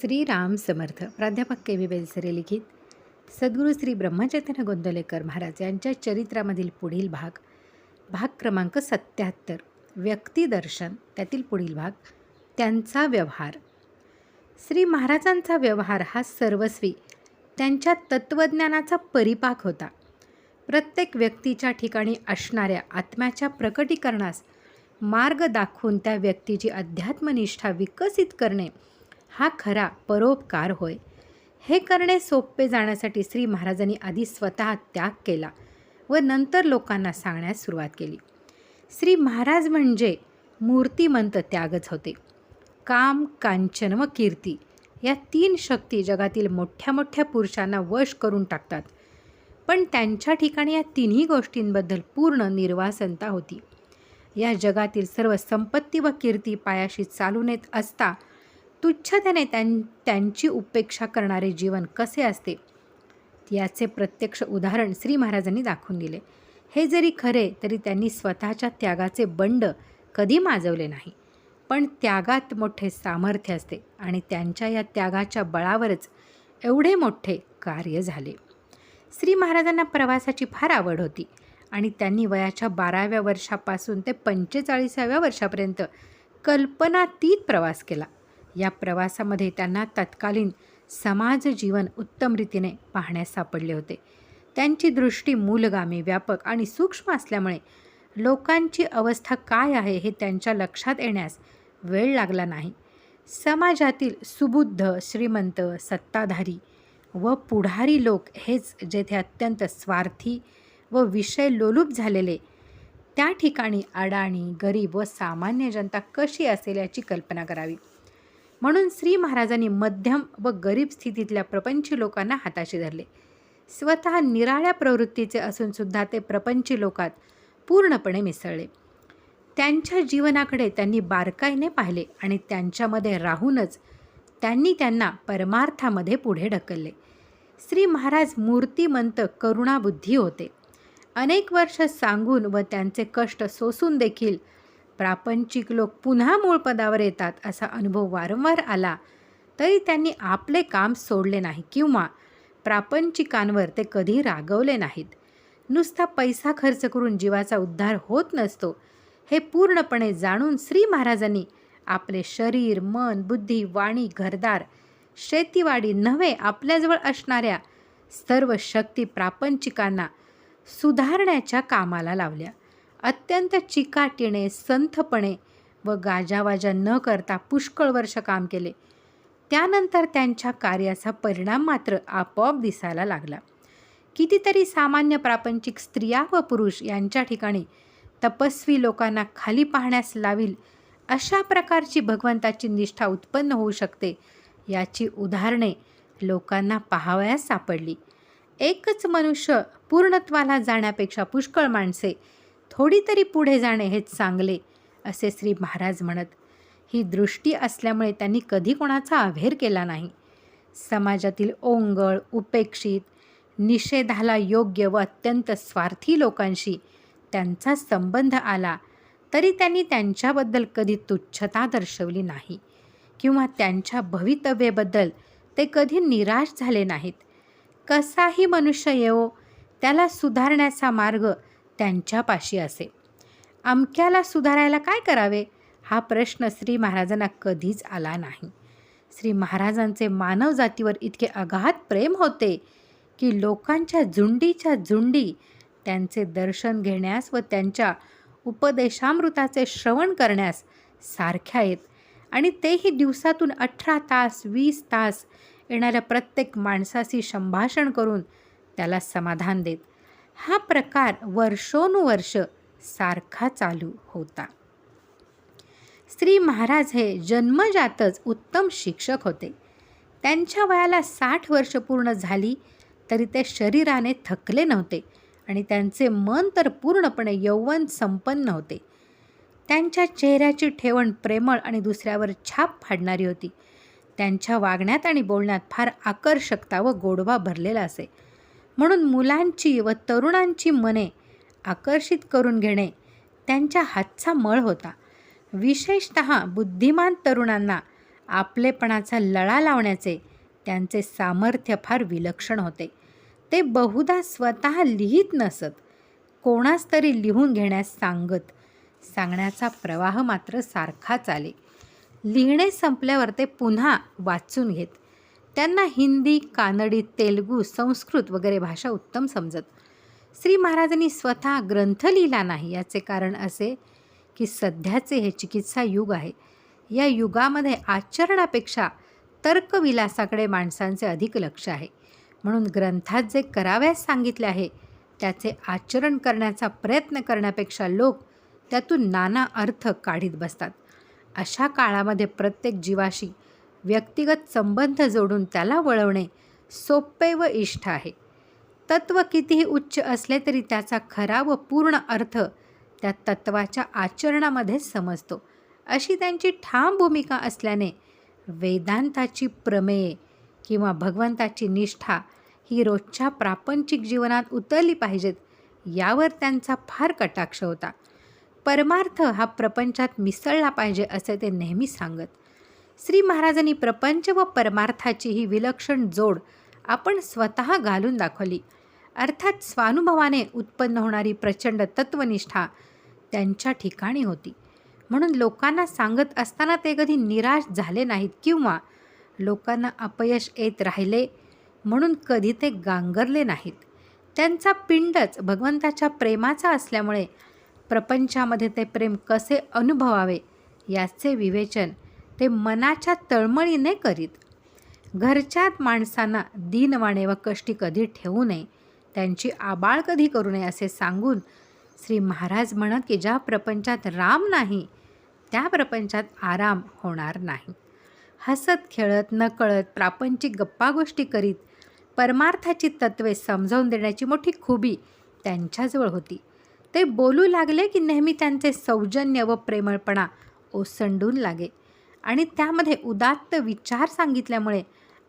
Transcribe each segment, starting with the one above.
श्रीराम समर्थ. प्राध्यापक K V Belsare लिखित. सद्गुरू श्री ब्रह्मचैतन्य गोंदलेकर महाराज यांच्या चरित्रामधील पुढील भाग भाग क्रमांक सत्याहत्तर. व्यक्तिदर्शन त्यातील पुढील भाग त्यांचा व्यवहार. श्री महाराजांचा व्यवहार हा सर्वस्वी त्यांच्या तत्त्वज्ञानाचा परिपाक होता. प्रत्येक व्यक्तीच्या ठिकाणी असणाऱ्या आत्म्याच्या प्रकटीकरणास मार्ग दाखवून त्या व्यक्तीची अध्यात्मनिष्ठा विकसित करणे हा खरा परोपकार होय. हे करणे सोपे जाण्यासाठी श्री महाराजांनी आधी स्वतः त्याग केला व नंतर लोकांना सांगण्यास सुरुवात केली. श्री महाराज म्हणजे मूर्तिमंत त्यागच होते. काम कांचन व कीर्ती या तीन शक्ती जगातील मोठ्या मोठ्या पुरुषांना वश करून टाकतात. पण त्यांच्या ठिकाणी या तिन्ही गोष्टींबद्दल पूर्ण निर्वासनता होती. या जगातील सर्व संपत्ती व कीर्ती पायाशी चालून येत असता तुच्छतेने त्यां त्यांची उपेक्षा करणारे जीवन कसे असते? याचे प्रत्यक्ष उदाहरण श्री महाराजांनी दाखवून दिले. हे जरी खरे तरी त्यांनी स्वतःच्या त्यागाचे बंड कधी माजवले नाही. पण त्यागात मोठे सामर्थ्य असते आणि त्यांच्या या त्यागाच्या बळावरच एवढे मोठे कार्य झाले. श्री महाराजांना प्रवासाची फार आवड होती आणि त्यांनी वयाच्या बाराव्या वर्षापासून ते पंचेचाळीसाव्या वर्षापर्यंत कल्पनातीत प्रवास केला. या प्रवासामध्ये त्यांना तत्कालीन समाज जीवन उत्तम रीतीने पाहण्यास सापडले होते. त्यांची दृष्टी मूलगामी व्यापक आणि सूक्ष्म असल्यामुळे लोकांची अवस्था काय आहे हे त्यांच्या लक्षात येण्यास वेळ लागला नाही. समाजातील सुबुद्ध श्रीमंत सत्ताधारी व पुढारी लोक हेच जेथे अत्यंत स्वार्थी व विषय लोलूप झालेले त्या ठिकाणी अडाणी गरीब व सामान्य जनता कशी असेल याची कल्पना करावी? म्हणून श्री महाराजांनी मध्यम व गरीब स्थितीतल्या प्रपंची लोकांना हाताशी धरले. स्वतः निराळ्या प्रवृत्तीचे असून सुद्धा ते प्रपंची लोकात पूर्णपणे मिसळले. त्यांच्या जीवनाकडे त्यांनी बारकाईने पाहिले आणि त्यांच्यामध्ये राहूनच त्यांनी त्यांना परमार्थामध्ये पुढे ढकलले. श्री महाराज मूर्तिमंत करुणाबुद्धी होते. अनेक वर्ष सांगून व त्यांचे कष्ट सोसून देखील प्रापंचिक लोक पुन्हा मूळ पदावर येतात असा अनुभव वारंवार आला. तरी त्यांनी आपले काम सोडले नाही किंवा प्रापंचिकांवर ते कधी रागवले नाहीत. नुसता पैसा खर्च करून जीवाचा उद्धार होत नसतो हे पूर्णपणे जाणून श्री महाराजांनी आपले शरीर मन बुद्धी वाणी घरदार शेतीवाडी नव्हे आपल्याजवळ असणाऱ्या सर्व शक्ती प्रापंचिकांना सुधारण्याच्या कामाला लावल्या. अत्यंत चिकाटीने संथपणे व गाजावाजा न करता पुष्कळ वर्ष काम केले. त्यानंतर त्यांच्या कार्याचा परिणाम मात्र आपोआप दिसायला लागला. कितीतरी सामान्य प्रापंचिक स्त्रिया व पुरुष यांच्या ठिकाणी तपस्वी लोकांना खाली पाहण्यास लावील अशा प्रकारची भगवंताची निष्ठा उत्पन्न होऊ शकते याची उदाहरणे लोकांना पाहावयास सापडली. एकच मनुष्य पूर्णत्वाला जाण्यापेक्षा पुष्कळ माणसे थोडी तरी पुढे जाणे हेच चांगले असे श्री महाराज म्हणत. ही दृष्टी असल्यामुळे त्यांनी कधी कोणाचा अभेर केला नाही. समाजातील ओंगळ उपेक्षित निषेधाला योग्य व अत्यंत स्वार्थी लोकांशी त्यांचा संबंध आला तरी त्यांनी त्यांच्याबद्दल कधी तुच्छता दर्शवली नाही किंवा त्यांच्या भवितव्येबद्दल ते कधी निराश झाले नाहीत. कसाही मनुष्य येवो त्याला सुधारण्याचा मार्ग त्यांच्यापाशी असे. अमक्याला सुधारायला काय करावे? हा प्रश्न श्री महाराजांना कधीच आला नाही. श्री महाराजांचे मानव जातीवर इतके अगाध प्रेम होते की लोकांच्या झुंडीच्या झुंडी त्यांचे दर्शन घेण्यास व त्यांच्या उपदेशामृताचे श्रवण करण्यास सारख्या आहेत. आणि तेही दिवसातून अठरा तास वीस तास येणाऱ्या प्रत्येक माणसाशी संभाषण करून त्याला समाधान देत. हा प्रकार वर्षोनुवर्ष सारखा चालू होता. श्री महाराज हे जन्मजातच उत्तम शिक्षक होते. त्यांच्या वयाला साठ वर्ष पूर्ण झाली तरी ते शरीराने थकले नव्हते आणि त्यांचे मन तर पूर्णपणे यौवन संपन्न होते. त्यांच्या चेहऱ्याची ठेवण प्रेमळ आणि दुसऱ्यावर छाप फाडणारी होती. त्यांच्या वागण्यात आणि बोलण्यात फार आकर्षकता व गोडवा भरलेला असे. म्हणून मुलांची व तरुणांची मने आकर्षित करून घेणे त्यांच्या हातचा मळ होता. विशेषत बुद्धिमान तरुणांना आपलेपणाचा लळा लावण्याचे त्यांचे सामर्थ्य फार विलक्षण होते. ते बहुधा स्वतः लिहित नसत. कोणास तरी लिहून घेण्यास सांगत. सांगण्याचा प्रवाह मात्र सारखा चाले लिहिणे संपल्यावर ते पुन्हा वाचून घेत. त्यांना हिंदी कानडी तेलगू संस्कृत वगैरे भाषा उत्तम समजत. श्री महाराजांनी स्वतः ग्रंथ लिहिला नाही याचे कारण असे की सध्याचे हे चिकित्सा युग आहे. या युगामध्ये आचरणापेक्षा तर्कविलासाकडे माणसांचे अधिक लक्ष आहे. म्हणून ग्रंथात जे कराव्यास सांगितले आहे त्याचे आचरण करण्याचा प्रयत्न करण्यापेक्षा लोक त्यातून नाना अर्थ काढीत बसतात. अशा काळामध्ये प्रत्येक जीवाशी व्यक्तिगत संबंध जोडून त्याला वळवणे सोपे व इष्ट आहे. तत्व कितीही उच्च असले तरी त्याचा खरा व पूर्ण अर्थ त्या तत्वाच्या आचरणामध्ये समजतो. अशी त्यांची ठाम भूमिका असल्याने वेदांताची प्रमेये किंवा भगवंताची निष्ठा ही रोजच्या प्रापंचिक जीवनात उतरली पाहिजेत यावर त्यांचा फार कटाक्ष होता. परमार्थ हा प्रपंचात मिसळला पाहिजे असे ते नेहमी सांगत. श्री महाराजांनी प्रपंच व परमार्थाची ही विलक्षण जोड आपण स्वतः घालून दाखवली. अर्थात स्वानुभवाने उत्पन्न होणारी प्रचंड तत्वनिष्ठा त्यांच्या ठिकाणी होती. म्हणून लोकांना सांगत असताना ते कधी निराश झाले नाहीत किंवा लोकांना अपयश येत राहिले म्हणून कधी ते गांगरले नाहीत. त्यांचा पिंडच भगवंताच्या प्रेमाचा असल्यामुळे प्रपंचामध्ये ते प्रेम कसे अनुभवावे याचे विवेचन ते मनाच्या तळमळीने करीत. घरच्यात माणसांना दीनवाणे व कष्टी कधी ठेवू नये त्यांची आबाळ कधी करू नये असे सांगून श्री महाराज म्हणत की ज्या प्रपंचात राम नाही त्या प्रपंचात आराम होणार नाही. हसत खेळत नकळत प्रापंचिक गप्पा गोष्टी करीत परमार्थाची तत्वे समजावून देण्याची मोठी खुबी त्यांच्याजवळ होती. ते बोलू लागले की नेहमी त्यांचे सौजन्य व प्रेमळपणा ओसंडून लागे. आणि त्यामध्ये उदात्त विचार सांगितल्यामुळे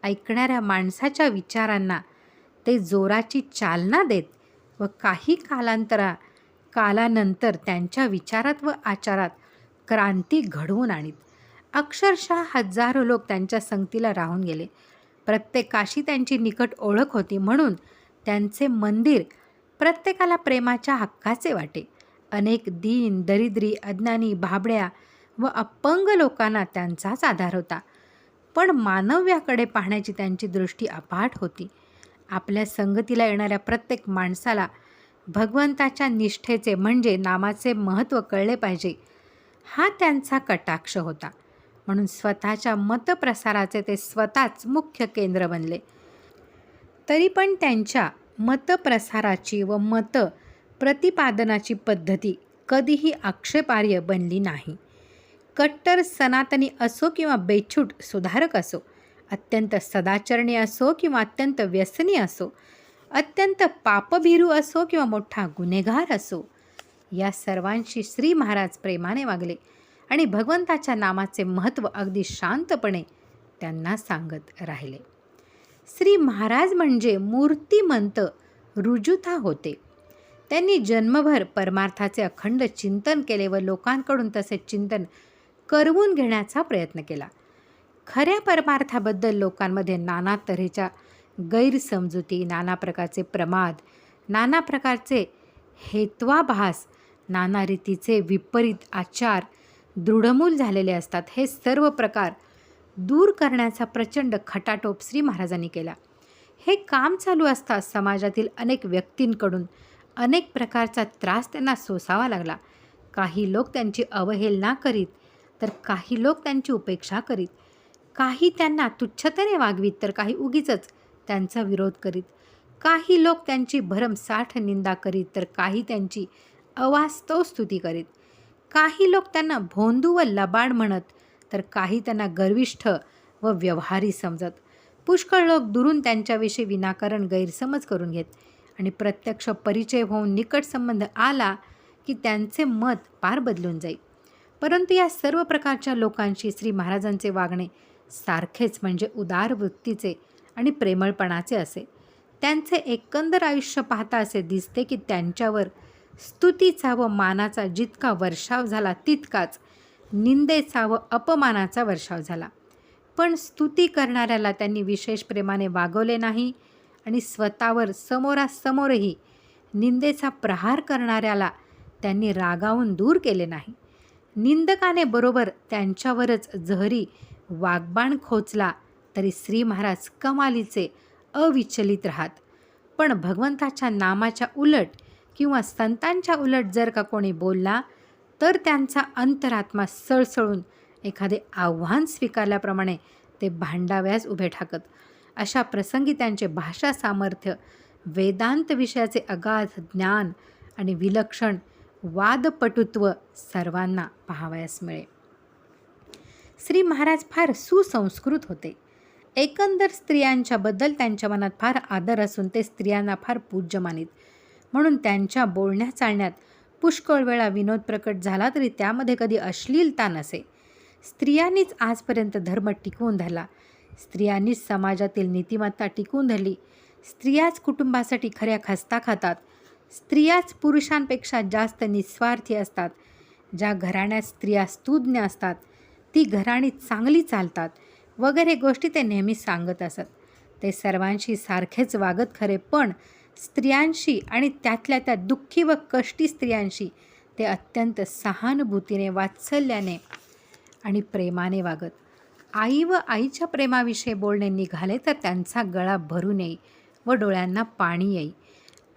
ऐकणाऱ्या माणसाच्या विचारांना ते जोराची चालना देत व काही कालांतरा कालानंतर त्यांच्या विचारात व आचारात क्रांती घडवून आणीत. अक्षरशः हजारो लोक त्यांच्या संगतीला राहून गेले. प्रत्येकाशी त्यांची निकट ओळख होती म्हणून त्यांचे मंदिर प्रत्येकाला प्रेमाच्या हक्काचे वाटे. अनेक दीन दरिद्री अज्ञानी भाबड्या व अपंग लोकांना त्यांचाच आधार होता. पण मानव्याकडे पाहण्याची त्यांची दृष्टी अपाट होती. आपल्या संगतीला येणाऱ्या प्रत्येक माणसाला भगवंताच्या निष्ठेचे म्हणजे नामाचे महत्त्व कळले पाहिजे. हा त्यांचा कटाक्ष होता. म्हणून स्वतःच्या मतप्रसाराचे ते स्वतःच मुख्य केंद्र बनले. तरी पण त्यांच्या मतप्रसाराची व मत प्रतिपादनाची पद्धती कधीही आक्षेपार्ह बनली नाही. कट्टर सनातनी असो किंवा बेछूट सुधारक असो अत्यंत सदाचरणी असो किंवा अत्यंत व्यसनी असो अत्यंत पापभिरू असो किंवा मोठा गुन्हेगार असो या सर्वांशी श्री महाराज प्रेमाने वागले आणि भगवंताच्या नामाचे महत्त्व अगदी शांतपणे त्यांना सांगत राहिले. श्री महाराज म्हणजे मूर्तिमंत रुजुता होते. त्यांनी जन्मभर परमार्थाचे अखंड चिंतन केले व लोकांकडून तसे चिंतन करवून घेण्याचा प्रयत्न केला. खऱ्या परमार्थाबद्दल लोकांमध्ये नाना तऱ्हेच्या गैरसमजुती नाना प्रकारचे प्रमाद नाना प्रकारचे हेत्वाभास नाना रीतीचे विपरीत आचार दृढमूल झालेले असतात. हे सर्व प्रकार दूर करण्याचा प्रचंड खटाटोप श्री महाराजांनी केला. हे काम चालू असता समाजातील अनेक व्यक्तींकडून अनेक प्रकारचा त्रास त्यांना सोसावा लागला. काही लोक त्यांची अवहेलना करीत तर काही लोक त्यांची उपेक्षा करीत काही त्यांना तुच्छतेने वागवीत तर काही उगीच त्यांचा विरोध करीत काही लोक त्यांची भरमसाठ निंदा करीत तर काही त्यांची अवास्तव स्तुती करीत काही लोक त्यांना भोंदू व लबाड म्हणत तर काही त्यांना गर्विष्ठ व व्यवहारी समजत. पुष्कळ लोक दुरून त्यांच्याविषयी विनाकारण गैरसमज करून घेत आणि प्रत्यक्ष परिचय होऊन निकट संबंध आला की त्यांचे मत पार बदलून जाईल परंतु या सर्व प्रकारच्या लोकांशी श्री महाराजांचे वागणे सारखेच म्हणजे उदार वृत्तीचे आणि प्रेमळपणाचे असे. त्यांचे एकंदर आयुष्य पाहता असे दिसते की त्यांच्यावर स्तुतीचा व मानाचा जितका वर्षाव झाला तितकाच निंदेचा व अपमानाचा वर्षाव झाला. पण स्तुती करणाऱ्याला त्यांनी विशेष प्रेमाने वागवले नाही आणि स्वतःवर समोरासमोरही निंदेचा प्रहार करणाऱ्याला त्यांनी रागावून दूर केले नाही. निंदकाने बरोबर त्यांच्यावरच जहरी वागबाण खोचला तरी श्री महाराज कमालीचे अविचलित राहत. पण भगवंताच्या नामाच्या उलट किंवा संतांच्या उलट जर का कोणी बोलला तर त्यांचा अंतरात्मा सळसळून एखादे आव्हान स्वीकारल्याप्रमाणे ते भांडाव्यास उभे ठाकत. अशा प्रसंगी त्यांचे भाषा सामर्थ्य वेदांत विषयाचे अगाध ज्ञान आणि विलक्षण वादपटुत्व सर्वांना पाहावयास मिळे श्री महाराज फार सुसंस्कृत होते. एकंदर स्त्रियांच्याबद्दल त्यांच्या मनात फार आदर असून ते स्त्रियांना फार पूज्य मानित म्हणून त्यांच्या बोलण्या चालण्यात पुष्कळ वेळा विनोद प्रकट झाला तरी त्यामध्ये कधी अश्लीलता नसे. स्त्रियांनीच आजपर्यंत धर्म टिकवून धरला. स्त्रियांनीच समाजातील नीतिमत्ता टिकवून धरली. स्त्रियाच कुटुंबासाठी खऱ्या खस्ता खातात. स्त्रियाच पुरुषांपेक्षा जास्त निस्वार्थी असतात. ज्या घराण्यात स्त्रिया स्तुज्ञ असतात ती घराणी चांगली चालतात. वगैरे गोष्टी ते नेहमी सांगत असत. ते सर्वांशी सारखेच वागत खरे पण स्त्रियांशी आणि त्यातल्या त्या दुःखी व कष्टी स्त्रियांशी ते अत्यंत सहानुभूतीने वात्सल्याने आणि प्रेमाने वागत. आई व आईच्या प्रेमाविषयी बोलणे निघाले तर त्यांचा गळा भरून येई व डोळ्यांना पाणी येई.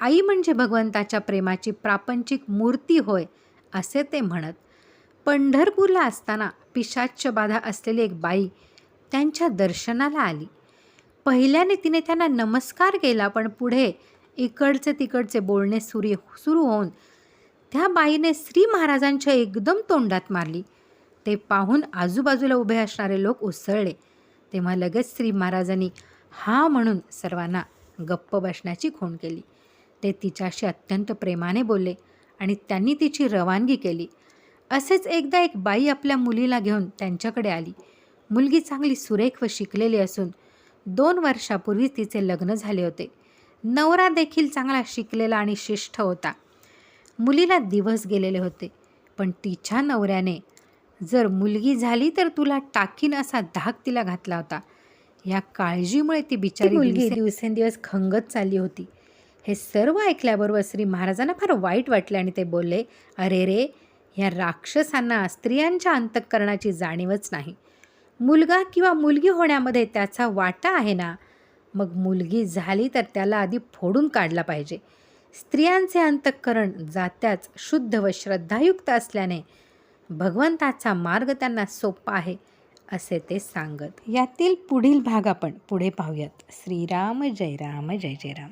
आई म्हणजे भगवंताच्या प्रेमाची प्रापंचिक मूर्ती होय असे ते म्हणत. पंढरपूरला असताना पिशाच्य बाधा असलेली एक बाई त्यांच्या दर्शनाला आली. पहिल्याने तिने त्यांना नमस्कार केला पण पुढे इकडचे तिकडचे बोलणे सुरी सुरू होऊन त्या बाईने श्री महाराजांच्या एकदम तोंडात मारली. ते पाहून आजूबाजूला उभे असणारे लोक उसळले. तेव्हा लगेच श्री महाराजांनी हा म्हणून सर्वांना गप्प बसण्याची खूण केली. ते तिच्याशी अत्यंत प्रेमाने बोलले आणि त्यांनी तिची रवानगी केली. असेच एकदा एक बाई आपल्या मुलीला घेऊन त्यांच्याकडे आली. मुलगी चांगली सुरेख व शिकलेली असून दोन वर्षापूर्वी तिचे लग्न झाले होते. नवरा देखील चांगला शिकलेला आणि शिष्ट होता. मुलीला दिवस गेलेले होते पण तिच्या नवऱ्याने जर मुलगी झाली तर तुला टाकीन असा धाक तिला घातला होता. या काळजीमुळे ती बिचारी मुलगी दिवसेंदिवस खंगत चालली होती. हे सर्व ऐकल्याबरोबर श्री महाराजांना फार वाईट वाटले आणि ते बोलले अरे रे ह्या राक्षसांना स्त्रियांच्या अंतःकरणाची जाणीवच नाही. मुलगा किंवा मुलगी होण्यामध्ये त्याचा वाटा आहे ना? मग मुलगी झाली तर त्याला आधी फोडून काढला पाहिजे. स्त्रियांचे अंतःकरण जात्याच शुद्ध व श्रद्धायुक्त असल्याने भगवंताचा मार्ग त्यांना सोपा आहे असे ते सांगत. यातील पुढील भाग आपण पुढे पाहूयात. श्रीराम जय राम जय जय राम.